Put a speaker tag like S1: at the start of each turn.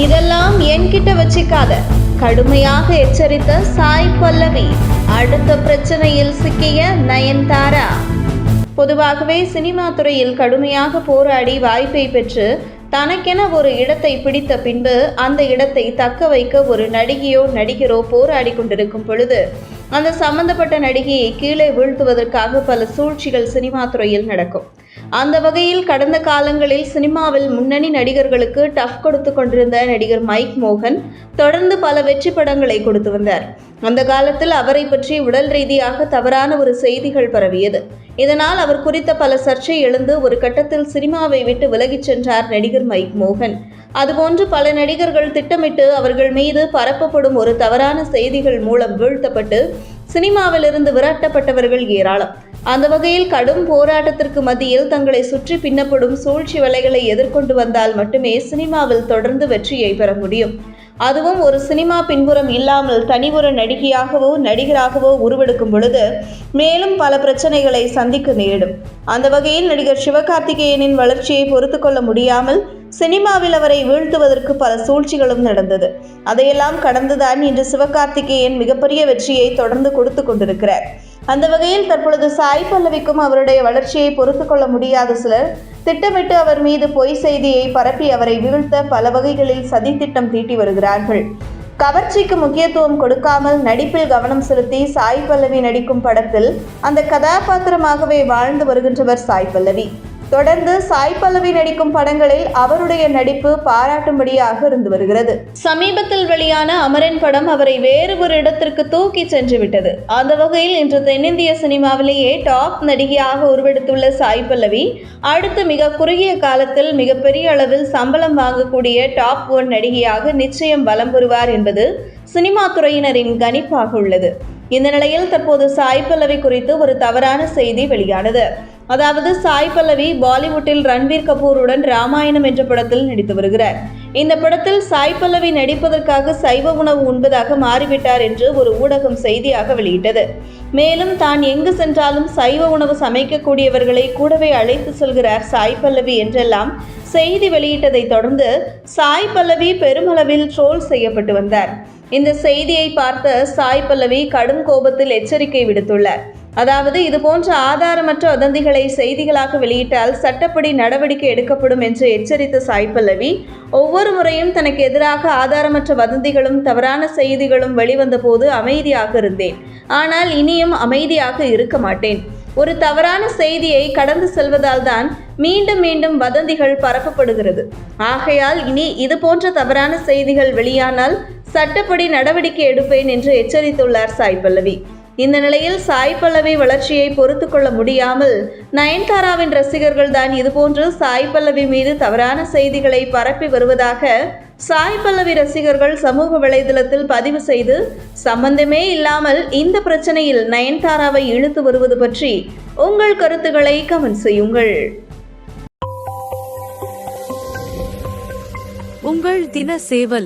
S1: இதெல்லாம் என்கிட்ட வச்சுக்காத. கடுமையாக எச்சரித்த சாய் பல்லவி அடுத்த பிரச்சனையில் சிக்கிய நயன்தாரா. பொதுவாகவே சினிமா துறையில் கடுமையாக போராடி வாய்ப்பை பெற்று தனக்கென ஒரு இடத்தை பிடித்த பின்பு அந்த இடத்தை தக்க வைக்க ஒரு நடிகையோ நடிகரோ போராடி கொண்டிருக்கும் பொழுது அந்த சம்பந்தப்பட்ட நடிகையை கீழே வீழ்த்துவதற்காக பல சூழ்ச்சிகள் சினிமா துறையில் நடக்கும். அந்த வகையில் கடந்த காலங்களில் சினிமாவில் முன்னணி நடிகர்களுக்கு டஃப் கொடுத்து கொண்டிருந்த நடிகர் மைக் மோகன் தொடர்ந்து பல வெற்றி படங்களை கொடுத்து வந்தார். அந்த காலத்தில் அவரை பற்றி உடல் ரீதியாக தவறான ஒரு செய்திகள் பரவியது. இதனால் அவர் குறித்த பல சர்ச்சை எழுந்து ஒரு கட்டத்தில் சினிமாவை விட்டு விலகிச் சென்றார் நடிகர் மைக் மோகன். அதுபோன்று பல நடிகர்கள் திட்டமிட்டு அவர்கள் மீது பரப்பப்படும் ஒரு தவறான செய்திகள் மூலம் வீழ்த்தப்பட்டு சினிமாவிலிருந்து விரட்டப்பட்டவர்கள் ஏராளம். அந்த வகையில் கடும் போராட்டத்திற்கு மத்தியில் தங்களை சுற்றி பின்னப்படும் சூழ்ச்சி வலைகளை எதிர்கொண்டு வந்தால் மட்டுமே சினிமாவில் தொடர்ந்து வெற்றியை பெற முடியும். அதுவும் ஒரு சினிமா பின்புறம் இல்லாமல் தனி ஒரு நடிகையாகவோ நடிகராகவோ உருவெடுக்கும் பொழுது மேலும் பல பிரச்சனைகளை சந்திக்க நேரிடும். அந்த வகையில் நடிகர் சிவகார்த்திகேயனின் வளர்ச்சியை பொறுத்து கொள்ள முடியாமல் சினிமாவில் அவரை வீழ்த்துவதற்கு பல சூழ்ச்சிகளும் நடந்தது. அதையெல்லாம் கடந்துதான் இன்று சிவகார்த்திகேயன் மிகப்பெரிய வெற்றியை தொடர்ந்து கொடுத்து கொண்டிருக்கிறார். அந்த வகையில் தற்பொழுது சாய் பல்லவிக்கும் அவருடைய வளர்ச்சியை பொறுத்து கொள்ள முடியாத சிலர் திட்டமிட்டு அவர் மீது பொய் செய்தியை பரப்பி அவரை வீழ்த்த பல வகைகளில் சதித்திட்டம் தீட்டி வருகிறார்கள். கவர்ச்சிக்கு முக்கியத்துவம் கொடுக்காமல் நடிப்பில் கவனம் செலுத்தி சாய் பல்லவி நடிக்கும் படத்தில் அந்த கதாபாத்திரமாகவே வாழ்ந்து வருகின்றவர் சாய் பல்லவி. தொடர்ந்து சாய் பல்லவி நடிக்கும் படங்களில் அவருடைய நடிப்பு பாராட்டும்படியாக இருந்து வருகிறது. சமீபத்தில் வெளியான அமரன் படம் அவரை வேறு ஒரு இடத்திற்கு தூக்கி சென்று விட்டது அந்த வகையில் இன்று தென்னிந்திய சினிமாவிலேயே டாப் நடிகையாக உருவெடுத்துள்ள சாய் பல்லவி அடுத்து மிக குறுகிய காலத்தில் மிகப்பெரிய அளவில் சம்பளம் வாங்கக்கூடிய டாப் ஒன் நடிகையாக நிச்சயம் வலம் பெறுவார் என்பது சினிமா துறையினரின் கணிப்பாக உள்ளது. இந்த நிலையில் தற்போது சாய் பல்லவி குறித்து ஒரு தவறான செய்தி வெளியானது. அதாவது சாய் பல்லவி பாலிவுட்டில் ரன்வீர் கபூருடன் ராமாயணம் என்ற படத்தில் நடித்து வருகிறார். இந்த படத்தில் சாய் பல்லவி நடிப்பதற்காக சைவ உணவு உண்பதாக மாறிவிட்டார் என்று ஒரு ஊடகம் செய்தியாக வெளியிட்டது. மேலும் தான் எங்கு சென்றாலும் சைவ உணவு சமைக்கக்கூடியவர்களை கூடவே அழைத்து செல்கிறார் சாய் பல்லவி என்றெல்லாம் செய்தி வெளியிட்டதை தொடர்ந்து சாய் பல்லவி பெருமளவில் ட்ரோல் செய்யப்பட்டு வந்தார். இந்த செய்தியை பார்த்த சாய் பல்லவி கடும் கோபத்தில் எச்சரிக்கை விடுத்துள்ளார். அதாவது இது போன்ற ஆதாரமற்ற வதந்திகளை செய்திகளாக வெளியிட்டால் சட்டப்படி நடவடிக்கை எடுக்கப்படும் என்று எச்சரித்த சாய் பல்லவி ஒவ்வொரு முறையும் தனக்கு எதிராக ஆதாரமற்ற வதந்திகளும் தவறான செய்திகளும் வெளிவந்த போது அமைதியாக இருந்தேன். ஆனால் இனியும் அமைதியாக இருக்க மாட்டேன். ஒரு தவறான செய்தியை கடந்து செல்வதால் தான் மீண்டும் மீண்டும் வதந்திகள் பரப்பப்படுகிறது. ஆகையால் இனி இது போன்ற தவறான செய்திகள் வெளியானால் சட்டப்படி நடவடிக்கை எடுப்பேன் என்று எச்சரித்துள்ளார் சாய் பல்லவி. இந்த நிலையில் சாய் பல்லவி வளர்ச்சியை பொறுத்து கொள்ள முடியாமல் நயன்தாராவின் ரசிகர்கள் தான் இதுபோன்று சாய் பல்லவி மீது தவறான செய்திகளை பரப்பி வருவதாக சாய் பல்லவி ரசிகர்கள் சமூக வலைதளத்தில் பதிவு செய்து சம்பந்தமே இல்லாமல் இந்த பிரச்சனையில் நயன்தாராவை இழுத்து வருவது பற்றி உங்கள் கருத்துக்களை கமெண்ட் செய்யுங்கள்.
S2: உங்கள் தின சேவல்